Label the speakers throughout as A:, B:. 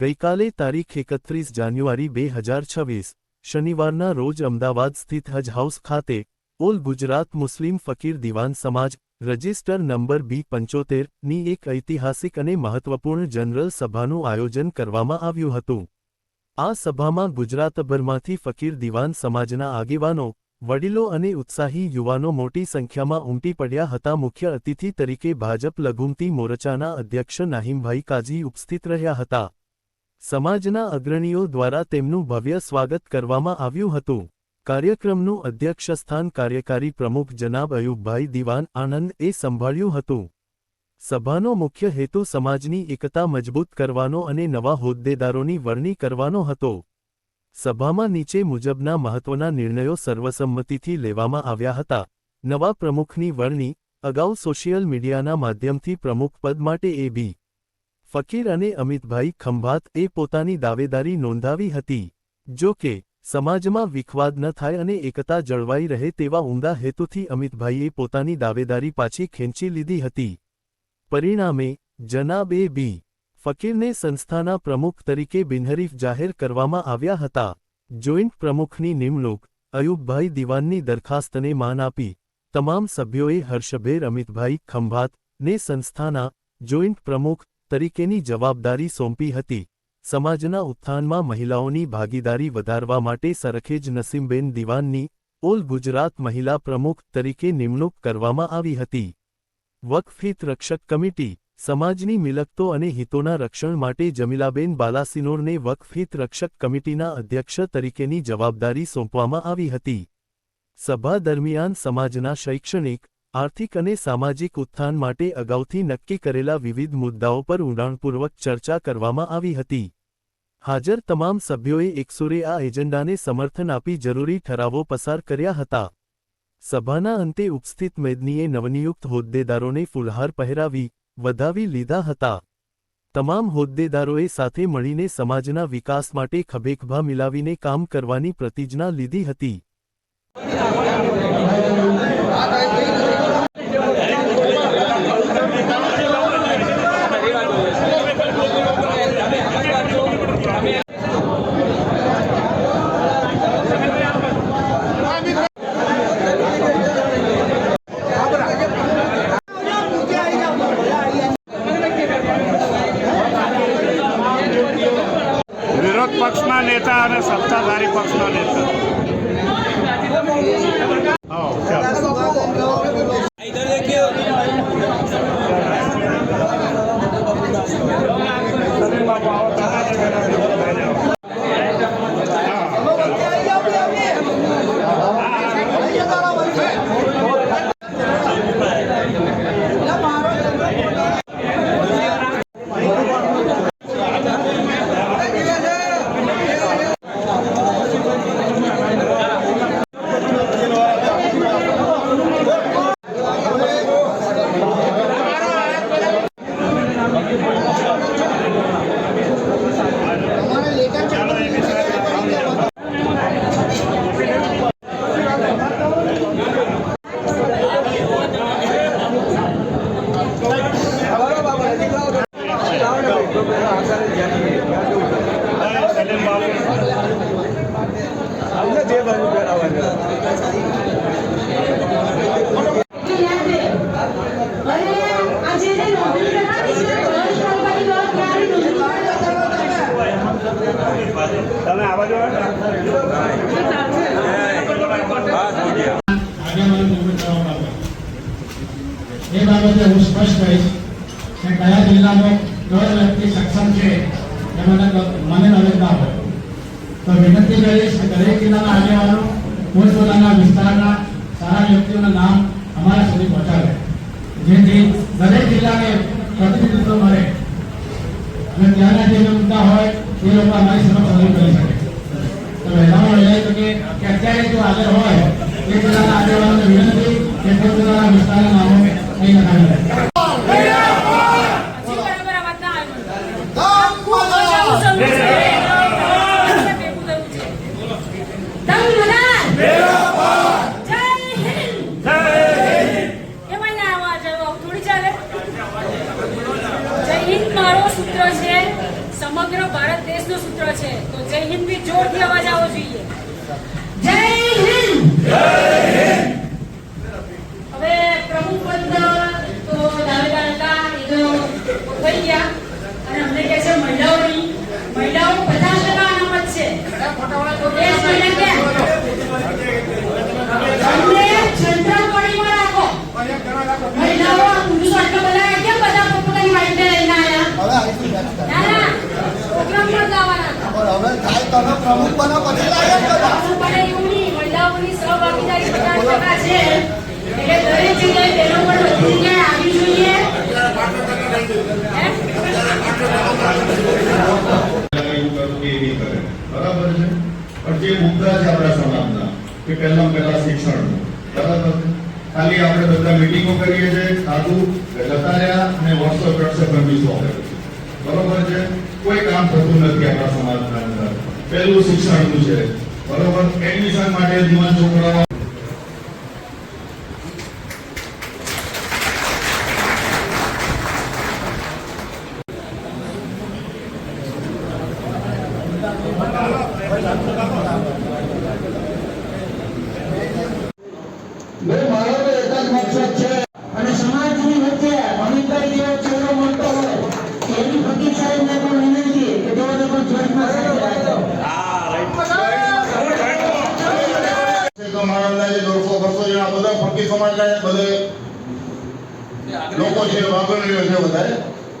A: ગઈકાલે તારીખ એકત્રીસ જાન્યુઆરી બે હજાર છવ્વીસ, શનિવારના રોજ અમદાવાદ સ્થિત હજ હાઉસ ખાતે ઓલ ગુજરાત મુસ્લિમ ફકીર દિવાન સમાજ રજિસ્ટર નંબર બી પંચોતેરની એક ઐતિહાસિક અને મહત્વપૂર્ણ જનરલ સભાનું આયોજન કરવામાં આવ્યું હતું. આ સભામાં ગુજરાતભરમાંથી ફકીર દિવાન સમાજના આગેવાનો, વડીલો અને ઉત્સાહી યુવાનો મોટી સંખ્યામાં ઉમટી પડ્યા હતા. મુખ્ય અતિથિ તરીકે ભાજપ લઘુમતી મોરચાના અધ્યક્ષ નાહિમભાઈ કાજી ઉપસ્થિત રહ્યા હતા. સમાજના અગ્રણીઓ દ્વારા તેમનું ભવ્ય સ્વાગત કરવામાં આવ્યું હતું. કાર્યક્રમનું અધ્યક્ષસ્થાન કાર્યકારી પ્રમુખ જનાબ અયુબભાઈ દિવાન આનંદ એ સંભાળ્યું હતું. સભાનો મુખ્ય હેતુ સમાજની એકતા મજબૂત કરવાનો અને નવા હોદ્દેદારોની વરણી કરવાનો હતો. સભામાં નીચે મુજબના મહત્વના નિર્ણયો સર્વસંમતિથી લેવામાં આવ્યા હતા. નવા પ્રમુખની વરણી, અગાઉ સોશિયલ મીડિયાના માધ્યમથી પ્રમુખ પદ માટે એ બી ફકીર અને અમિતભાઈ ખંભાત એ પોતાની દાવેદારી નોંધાવી હતી, જો કે, સમાજમાં વિખવાદ ન થાય અને એકતા જળવાઈ રહે તેવા ઉમદા હેતુથી અમિતભાઈએ પોતાની દાવેદારી પાછી ખેંચી લીધી હતી. પરિણામે, જનાબ એ બી, ફકીરને સંસ્થાના પ્રમુખ તરીકે બિનહરીફ જાહેર કરવામાં આવ્યા હતા. જોઈન્ટ પ્રમુખની નિમણૂક, અયુબભાઈ દિવાનની દરખાસ્તને માન આપી, તમામ સભ્યોએ હર્ષભેર અમિતભાઈ ખંભાત ને સંસ્થાના જોઈન્ટ પ્રમુખ તરીકેની જવાબદારી સોંપી હતી. સમાજના ઉત્થાનમાં મહિલાઓની ભાગીદારી વધારવા માટે સરખેજ નસીમબેન દિવાનની ઓલ ગુજરાત મહિલા પ્રમુખ તરીકે નિમણૂક કરવામાં આવી હતી. વકફિત રક્ષક કમિટી, સમાજની મિલકતો અને હિતોના રક્ષણ માટે જમીલાબેન બાલાસિનોરને વકફિત રક્ષક કમિટીના અધ્યક્ષ તરીકેની જવાબદારી સોંપવામાં આવી હતી. સભા દરમિયાન સમાજના શૈક્ષણિક આર્થિક અને સામાજિક ઉત્થાન માટે અગાઉથી નક્કી કરેલા વિવિધ મુદ્દાઓ પર ઊંડાણપૂર્વક ચર્ચા કરવામાં આવી હતી. હાજર તમામ સભ્યોએ એકસુરે આ એજન્ડાને સમર્થન આપી જરૂરી ઠરાવો પસાર કર્યા હતા. સભાના અંતે ઉપસ્થિત મેદનીએ નવનિયુક્ત હોદ્દેદારોને ફુલહાર પહેરાવી, વધાવી લીધા હતા. તમામ હોદ્દેદારોએ સાથે મળીને સમાજના વિકાસ માટે ખભેખભા મિલાવીને કામ કરવાની પ્રતિજ્ઞા લીધી હતી.
B: સત્તાધારી પક્ષના તમે આવા? જો.
C: એ બાબતે હું સ્પષ્ટ કહીશ કે કયા જિલ્લાનો કયો વ્યક્તિ સક્ષમ છે એ મને મને નવેદ ના હોય તો વિનંતી કરીશ કે દરેક જિલ્લાના આગેવાનો પોતપોતાના વિસ્તારના સારા વ્યક્તિઓના નામ અમારા સુધી પહોંચાડે. જેથી દરેક જિલ્લાને પ્રતિનિધિત્વ મળે. અને ત્યાંના જે મુદ્દા હોય એ લોકો અમારી સમક્ષ રજૂ કે અત્યારે જો હાજર હોય, એ જિલ્લાના આગેવાનોને વિનંતી કે પોતપોતાના વિસ્તારના નામો અહીં લખાવી દે
D: હજી બરાબર અવાજ ના આવ્યો. બહુ શરૂ છે. ભેગું થયું છે. દંગ મદાર. જય હિન્દ. એમાંય ના અવાજ આવ્યો. થોડી ચાલે? જય હિન્દ મારો સૂત્ર છે સમગ્ર ભારત
E: પ્રમુખ બનો પછી લાયક બધા
D: અમુક મને એવું નહીં, મહિલાઓની સહભાગીદારી પચાસ ટકા છે એટલે દરેક જગ્યાએ બહેનો પણ બધી જગ્યાએ આવી જોઈએ હે?
F: એવું કરવું કે એવી કરે બરાબર છે પણ જે મુદ્દા છે આપણા સમાજના કે પહેલા પહેલા શિક્ષણ બરાબર ખાલી આપણે બધા મિટિંગો કરીએ છીએ ખાધું જતા અને દોઢસો ગંભીસો કરે છે બરોબર છે? કોઈ કામ થતું નથી આપણા સમાજના અંદર. પહેલું શિક્ષણનું છે. બરોબર? એડમિશન માટે જીવન છોકરાઓ
C: ભાઈ મારો તો એક જ મકસદ છે અને સમાજની વચ્ચે અમિતભાઈ જેવો ચહેરો મળતો હોય એવી ફકીર સાહેબને પણ વિનંતી કે તેઓને પણ જોશમાં સાથે રાખો
F: તો મારા અંદાજે દોઢસો બસો જણા બધા ફકીર સમાજના બધે છે વાગણીઓ છે વધારે.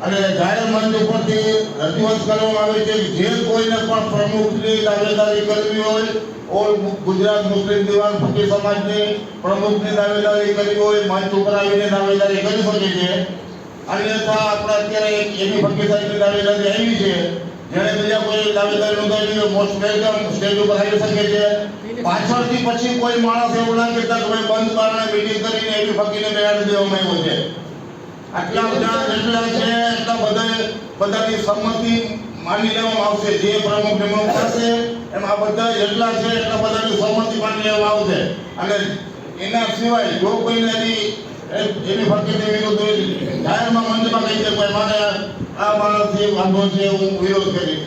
F: અને જાહેર મંચ ઉપરથી રજૂઆત કરવામાં આવે છે, જે કોઈને પણ પ્રમુખની દાવેદારી કરવી હોય ઓલ ગુજરાત મુસ્લિમ દિવાન ફકીર સમાજની પ્રમુખની દાવેદારી કરવી હોય મંચ ઉપર આવીને દાવેદારી કરી શકે છે. અન્યથા આપણે અત્યારે એવી ફકીર સાહેબની દાવેદારી આવી છે જેને બીજા કોઈ દાવેદારી નોંધાવી મોસ્ટ વેલકમ સ્ટેજ ઉપર આવી શકે છે. પાછળથી પછી કોઈ માણસ એવું ના કહેતા કે ભાઈ બંધ કારણે મિટિંગ કરીને એવી ફકીરને બેહાડી દેવામાં આવ્યો છે. આટલા બધા જેટલા છે એટલા બધા બધાની સંમતિ માની લેવામાં આવશે. જે પ્રમુખ નિમણૂક થશે એમાં બધા જેટલા છે, એટલા બધાની સંમતિ માની લેવામાં આવશે. અને એના સિવાય જો કોઈને એની એ- એવી ફકીરની વિરુદ્ધ જાહેરમાં મંચમાં કહી દે મારે આ માણસથી વાંધો છે, હું વિરોધ કરીશ.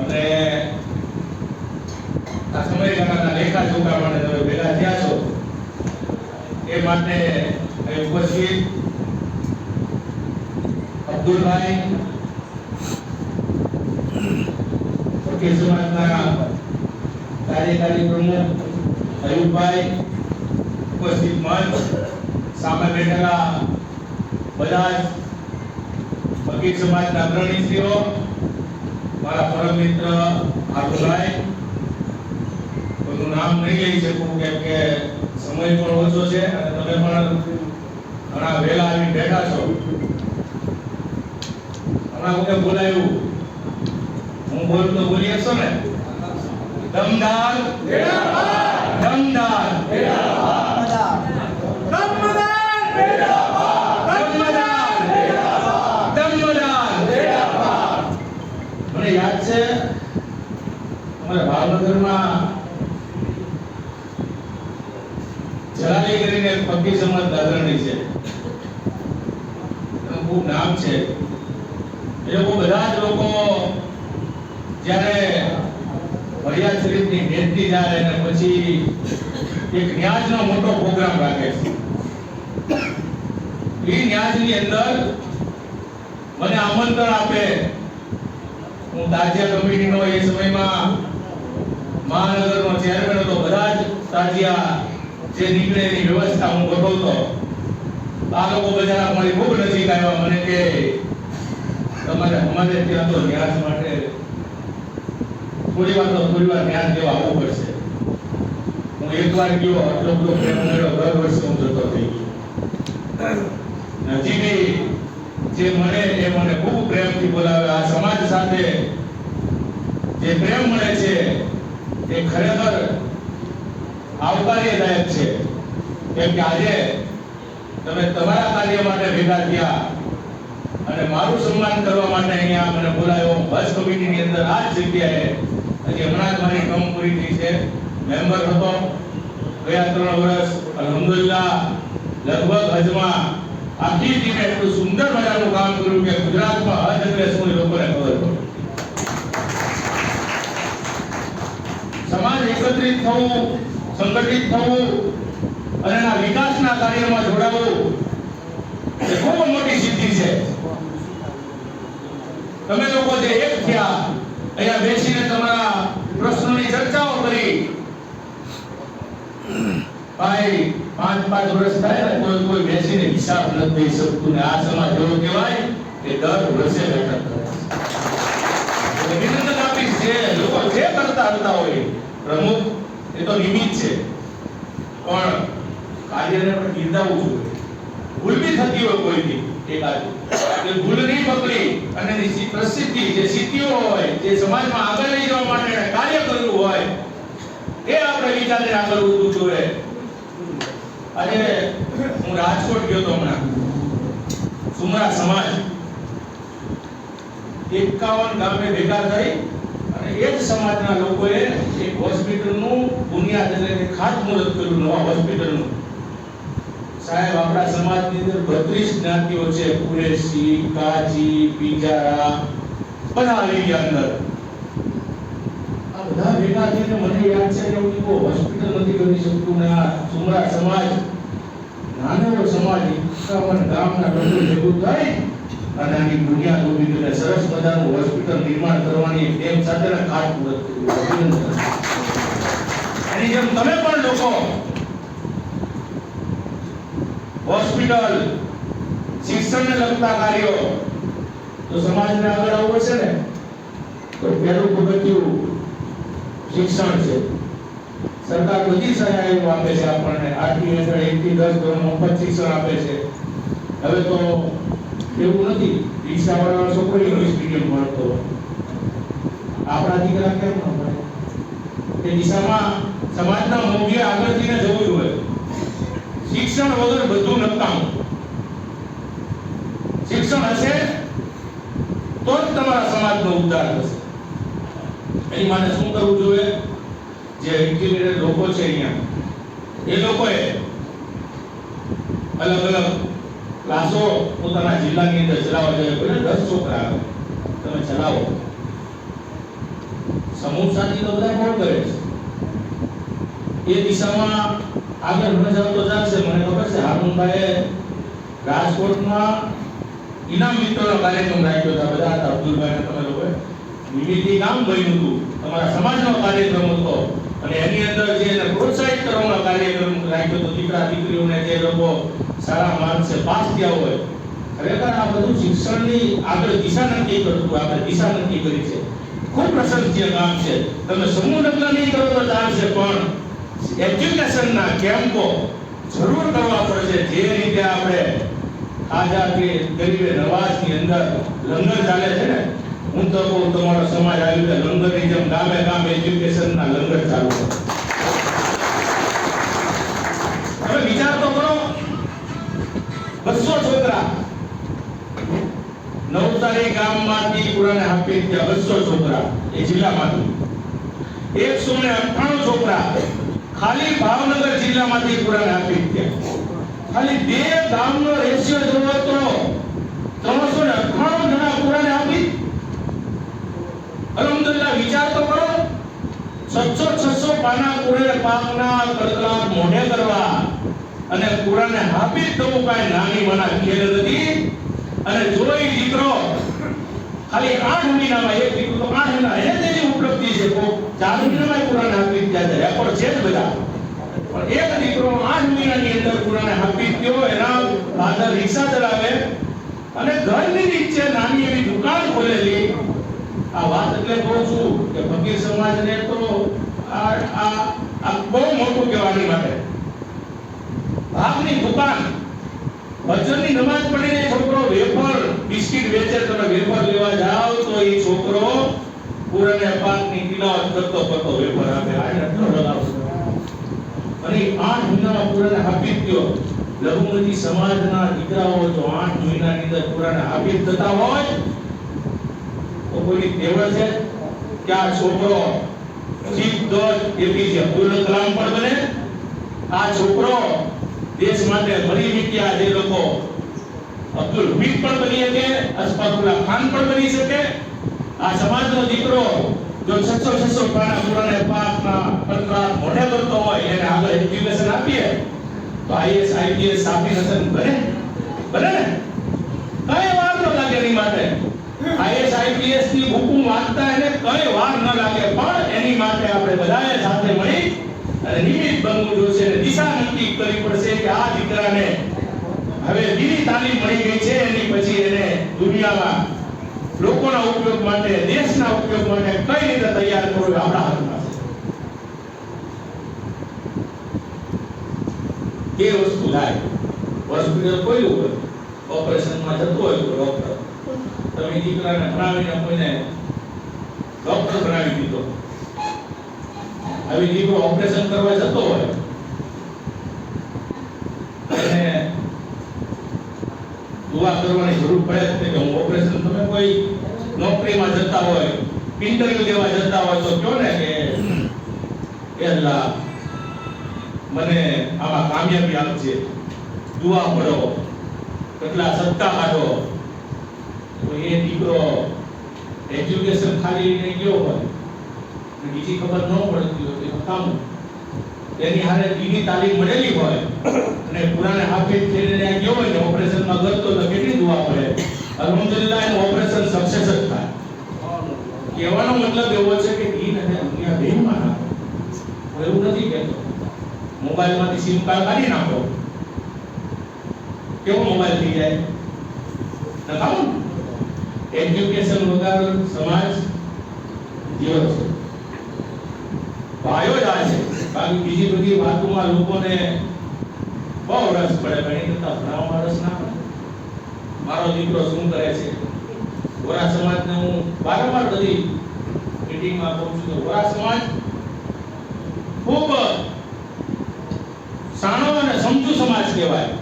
G: અને આ સમયગાળાના લેખા જોખા માટે તમે ભેગા થયા છો એ માટે અહીં ઉપસ્થિત અબ્દુલભાઈ ફકીર સમાજના કાર્યકારી પ્રમુખ અયુબભાઈ ઉપસ્થિત મંચ સામે બેઠેલા બધા જ ફકીર સમાજના અગ્રણીશ્રીઓ મારા પરમ મિત્ર કોઈનું નામ નહીં લઈ શકું કેમ કે સમય પણ ઓછો છે અને તમે પણ ઘણા વહેલા આવી બેઠા છો. હમણાં કોકે બોલાયું. હું બોલું તો બોલી હશો ને દમદાર. દમદાર. દમદાર દમદાર મને યાદ છે અમારા ભાવનગરમાં જલાલી કરીને ફકીર સમાજ દાદરણી છે. ખૂબ નામ છે. એ લોકો બધા જ લોકો જ્યારે ભરિયા શરીફની ભેટતી જાય અને પછી એક ન્યાજનો મોટો પ્રોગ્રામ રાખે છે. એ ન્યાજની અંદર મને આમંત્રણ આપે. હું તાજિયા કમિટીનો એ સમયમાં મહાનગરનો ચેરમેન હતો, બધા જ તાજિયા જે નીકળે એની વ્યવસ્થા હું ગોઠવતો આ લોકો બધા મારી ખૂબ નજીક આવ્યા મને કે તમારે અમારે ત્યાં તો ન્યાસ માટે થોડી વાર તો થોડી વાર ન્યાસ જેવા આવવું પડશે. હું એકવાર ગયો, આટલો બધો પ્રેમ મળ્યો દર વર્ષે હું જતો થઈ ગયો. બી જે મને એ મને ખૂબ પ્રેમથી બોલાવે. આ સમાજ સાથે જે પ્રેમ મળે છે એ ખરેખર આવકાર્યદાયક છે. કેમ કે આજે તમે તમારા કાર્ય માટે ભેગા થયા અને મારું સન્માન કરવા માટે અહીંયા મને બોલાયો. બસ કમિટીની અંદર આ જ જગ્યાએ હજી હમણાં જ મારી કામ પૂરી થઈ છે. મેમ્બર હતો ગયા ત્રણ વર્ષ. અલહમદુલિલ્લાહ, લગભગ હજમાં આખી ટીમે એટલું સુંદર મજાનું કામ કર્યું કે ગુજરાતમાં હજ એટલે શું લોકોને ખબર પડી. સમાજ એકત્રિત થવું, સંગઠિત થવું અને એના વિકાસના કાર્યમાં જોડાવવું એ ખૂબ મોટી સિદ્ધિ છે. તમે લોકો જે એક થયા, અહીંયા બેસીને તમારા પ્રશ્નોની ચર્ચાઓ કરી. ભાઈ, પાંચ પાંચ વર્ષ થાય ને કોઈ કોઈ બેસીને હિસાબ નથી દઈ શકતું ને આ સમાજ એવો કહેવાય કે દર વર્ષે બેઠક કરે વિનંતી આપીશ જે લોકો જે કરતા હતા હોય પ્રમુખ એ તો નિમિત્ત છે. પણ કાર્યને પણ બિરદાવવું જોઈએ. ભૂલ બી થતી હોય કોઈની એકાદ. એ ભૂલ નહીં પકડી અને એની પ્રસિદ્ધિ જે સિદ્ધિઓ હોય, જે સમાજમાં આગળ લઈ જવા માટે કાર્ય કરવું હોય, એ આપણે વિચારીને આગળ વધવું જોઈએ આજે હું રાજકોટ ગયો તો હમણાં. સુમરા સમાજ. એકાવન ગામે ભેગા થઈ અને એ જ સમાજના લોકોએ એક હોસ્પિટલનું બુનિયાદ એટલે કે ખાતમુહૂર્ત કર્યું નવા હોસ્પિટલનું. સાહેબ, આપણા સમાજની અંદર બત્રીસ જ્ઞાતિઓ છે. કુરેશી કાજી પિંજારા બધા આવી ગયા અંદર. આ બધા ભેગા થઈને મને યાદ છે કે હું હોસ્પિટલ નથી કરી શકતું, ને આ સુમરા સમાજ નાનો સમાજ ગામના લોકો ભેગું થઈ અને આની બુનિયાદ ઊભી સરસ મજાનું હોસ્પિટલ નિર્માણ કરવાની ટેમ સાથેના ખાતમુહૂર્ત કર્યું. એની જેમ તમે પણ લોકો હોસ્પિટલ શિક્ષણને લગતા કાર્યો, તો સમાજને આગળ આવવું છે ને? તો પહેલું પગથિયું શિક્ષણ છે. સરકાર બધી સહાયો આપે છે આપણને. આઠમી હેઠળ એક થી દસ ધોરણ મફત શિક્ષણ આપે છે. હવે તો એવું નથી. રિક્ષાવાળા છોકરો ઇંગ્લિશ મીડિયમ ભણતો હોય. આપણા દીકરા કેમ ન ભણે તે દિશામાં સમાજના મોભીએ આગળ જઈને જવું જોઈએ શિક્ષણ વગર બધું નકામું. શિક્ષણ હશે તો જ તમારા સમાજનો ઉદ્ધાર થશે. એની માટે શું કરવું જોઈએ? જે એજ્યુકેટેડ લોકો છે અહીંયા, એ લોકોએ અલગ અલગ ક્લાસો પોતાના જિલ્લાની અંદર ચલાવવા જોઈએ કોઈ દસ છોકરા તમે ચલાવો. સમૂહ સાથી તો બધા બહુ કરે છે? એ દિશામાં આગળ ન જાવ તો ચાલશે, મને ખબર છે હારૂનભાઈએ રાજકોટમાં ઇનામ વિતરણનો કાર્યક્રમ રાખ્યો હતો બધા હતા, અબ્દુલભાઈ અને તમે લોકોએ. નિમિત્તિ કામ બન્યું હતું, તમારા સમાજનો કાર્યક્રમ હતો, અને એની અંદર જે એને પ્રોત્સાહિત કરવાનો કાર્યક્રમ રાખ્યો હતો, દીકરા, દીકરીઓને જે લોકો સારા માણસે પાસ થયા હોય. ખરેખર આ બધું શિક્ષણની આગળ દિશા નક્કી કરતું આપણે દિશા નક્કી કરી છે. ખૂબ પ્રશંસનીય કામ છે. તમે સમૂહ લગ્ન નહીં કરો તો ચાલશે, પણ એજ્યુકેશનના કેમ્પો જરૂર કરવા પડશે. જે રીતે આપણે આઝાદી ગરીબે નવાજની અંદર લંગર ચાલે છે ને, હું તો કહું, તમારો સમાજ આવી રીતે લંગરની જેમ ગામે ગામે એજ્યુકેશનના લંગર ચાલુ કરે હવે વિચાર તો કરો બસો છોકરા. નવસારી ગામમાંથી પુરાને હાફિઝ ત્યાં બસો છોકરા, એ જિલ્લામાંથી. એકસો ને અઠ્ઠાણું છોકરા ખાલી ભાવનગર જિલ્લામાંથી પુરાને હાફિઝ ત્યાં ખાલી બે ગામનો રેશિયો જોવો તો ત્રણસો ને અઠ્ઠાણું જણા પુરાને હાફિઝ અલહમદુલિલ્લાહ, વિચાર તો કરો. છસો છસો પાના કુરાને પાકના કડકડાટ મોઢે કરવા. અને કુરાને હાફિઝ થવું કાંઈ નાની મના ખેલ નથી. અને જોઈ દીકરો, ખાલી આઠ મહિનામાં એક દીકરો તો આઠ મહિના એને તેની ઉપલબ્ધિ છે. તો ચાર મહિનામાં કુરાન હાફિઝ થયા છે. રેકોર્ડ છે જ બધા. પણ એક દીકરો આઠ મહિનાની અંદર કુરાને હાફિઝ થયો એના ફાધર રિક્ષા ચલાવે. અને ઘરની નીચે નાની એવી દુકાન ખોલેલી. આ વાત એટલે કહું છું કે ફકીર સમાજને તો આ આ બહુ મોટું કહેવાની માટે ભાગની દુકાન. ભજનની નમાજ પડીને છોકરો વેફર, બિસ્કિટ વેચે, તમે વેફર લેવા જાઓ તો એ છોકરો પૂરને પાકની તિલાવત કરતો કરતો વેફર આપે. આ એટલો લગાવશે અને આઠ મહિનામાં કુરાને હાફિઝ થયો લઘુમતી સમાજના દીકરાઓ જો આઠ મહિનાની અંદર કુરાને હાફિઝ થતા હોય, તો કોઈની તેવડ છે કે આ છોકરો સીધો એપીજે, અબ્દુલ કલામ પણ બને? આ છોકરો દેશ માટે મરી મિટ્યા જે લોકો અબ્દુલ હમીદ પણ બની શકે અશફાકુલ્લા ખાન પણ બની શકે. આ સમાજનો દીકરો જો 600 600 પાના કુરાને પાકના પત્રા મોઢે કરતો હોય, એને આગળ એજ્યુકેશન આપીએ, તો આઈએસ આઈપીએસ આપી હસન બને. બને ને? કઈ વાર ન લાગે એની માટે? આઈએસ આઈપીએસની બુકું વાંચતા એને કઈ વાર ન લાગે, પણ એની માટે આપણે બધાએ સાથે મળી અને નિમિત બનવું જોશે. અને દિશા નક્કી કરવી પડશે કે આ દીકરાને હવે બીજી તાલીમ મળી ગઈ છે એની પછી એને દુનિયામાં લોકોના ઉપયોગ માટે, દેશના ઉપયોગ માટે કઈ રીતે તૈયાર કરવું આપણા હાથમાં છે. એ વસ્તુ થાય. હોસ્પિટલ કોઈ ઉપર ઓપરેશનમાં જતો હોય ડોક્ટર તમે દીકરાને ભણાવીને કોઈને ડોક્ટર બનાવી દીધો. હવે દીકરો ઓપરેશન કરવા જતો હોય. એને દુઆ કરવાની જરૂર પડે કે હું ઓપરેશન તમે કોઈ નોકરીમાં જતા હોય ઇન્ટરવ્યુ દેવા જતા હોય તો કયો ને કે એ અલ્લાહ મને આમાં કામયાબી આપજે, દુઆ પડો કેટલા સત્તા કાઢો. તો એ દીકરો એજ્યુકેશન ખાલી ગયો હોય. અને બીજી ખબર ન પડતી હોય તો કામ એની હારે દીની તાલીમ મળેલી હોય અને પુરાણે હાફિઝ થઈને ત્યાં ગયો હોય ને ઓપરેશનમાં કરતો તો કેટલી દુઆ પડે અલહમદુલિલ્લાહ, એનું ઓપરેશન સક્સેસ જ થાય. કહેવાનો મતલબ એવો છે કે દીન અને દુનિયા બેમાં નાખો હું એવું નથી કહેતો. મોબાઈલમાંથી સિમ કાર્ડ કાઢી નાખો. કેવો મોબાઈલ થઈ જાય? નખાવું એજ્યુકેશન વગર સમાજ જીવન છે. ભાઈઓ જ આ છે. બાકી બીજી બધી વાતોમાં લોકોને બહુ રસ પડે એની કરતા ભણાવવામાં રસ ના પડે. મારો દીકરો શું કરે છે? વોરા સમાજને હું વારંવાર બધી મીટિંગમાં કહું છું કે વોરા સમાજ ખૂબ સાણો અને સમજુ સમાજ કહેવાય.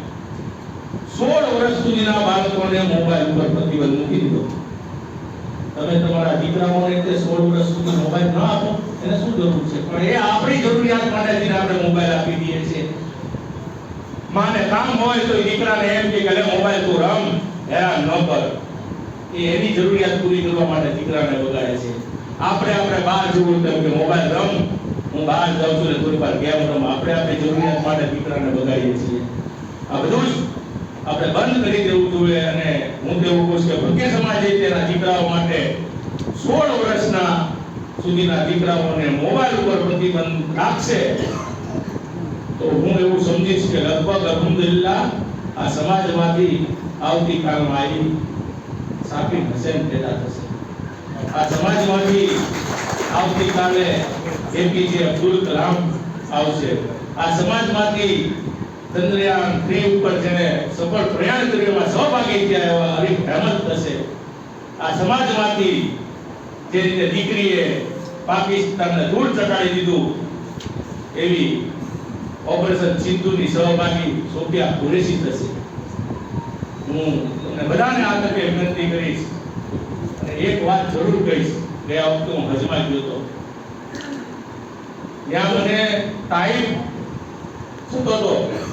G: સોળ વર્ષ સુધીના બાળકોને મોબાઈલ ઉપર પ્રતિબંધ મૂકી દીધો. તમે તમારા દીકરાઓને તે સોળ વર્ષ સુધી મોબાઈલ ન આપો. એને શું જરૂર છે? પણ એ આપણી જરૂરિયાત માટે થઈને આપણે મોબાઈલ આપી દઈએ છીએ. માને કામ હોય તો દીકરાને એમ કે લે મોબાઈલ તું રમ. હેરાન ન એ એની જરૂરિયાત પૂરી કરવા માટે દીકરાને બગાડે છે. આપણે આપણે બહાર જવું તેમ કે મોબાઈલ રમ. હું બહાર જાઉં છું ને થોડી વાર ગેમ રમ. આપણે આપણી જરૂરિયાત માટે દીકરાને બગાડીએ છીએ. આ બધું જ આપણે બંધ કરી દેવું જોઈએ અને હું તો કહું છું કે ભક્તિ સમાજે તેના દીકરાઓ માટે સોળ વર્ષના સુધીના દીકરાઓને મોબાઈલ ઉપર પ્રતિબંધ રાખશે, તો હું એવું સમજીશ કે લગભગ અલહમદુલિલ્લાહ આ સમાજમાંથી આવતીકાલમાં આવી સાફી હસેન પેદા થશે. આ સમાજમાંથી આવતીકાલે એપીજે અબ્દુલ કલામ આવશે. આ સમાજમાંથી ચંદ્રયાન થ્રી ઉપર જેને સફળ પ્રયાણ કરવામાં સહભાગી થયા એવા હરીફ અહેમદ થશે આ સમાજમાંથી જે રીતે દીકરીએ પાકિસ્તાનને ધૂળ ચટાડી દીધું. એવી ઓપરેશન સિંધુની સહભાગી સોફિયા કુરેશી થશે. હું તમને બધાને આ તકે વિનંતી કરીશ. અને એક વાત જરૂર કહીશ. ગયા વખતે હું હજમાં ગયો હતો. ત્યાં મને ટાઈમ થતો હતો?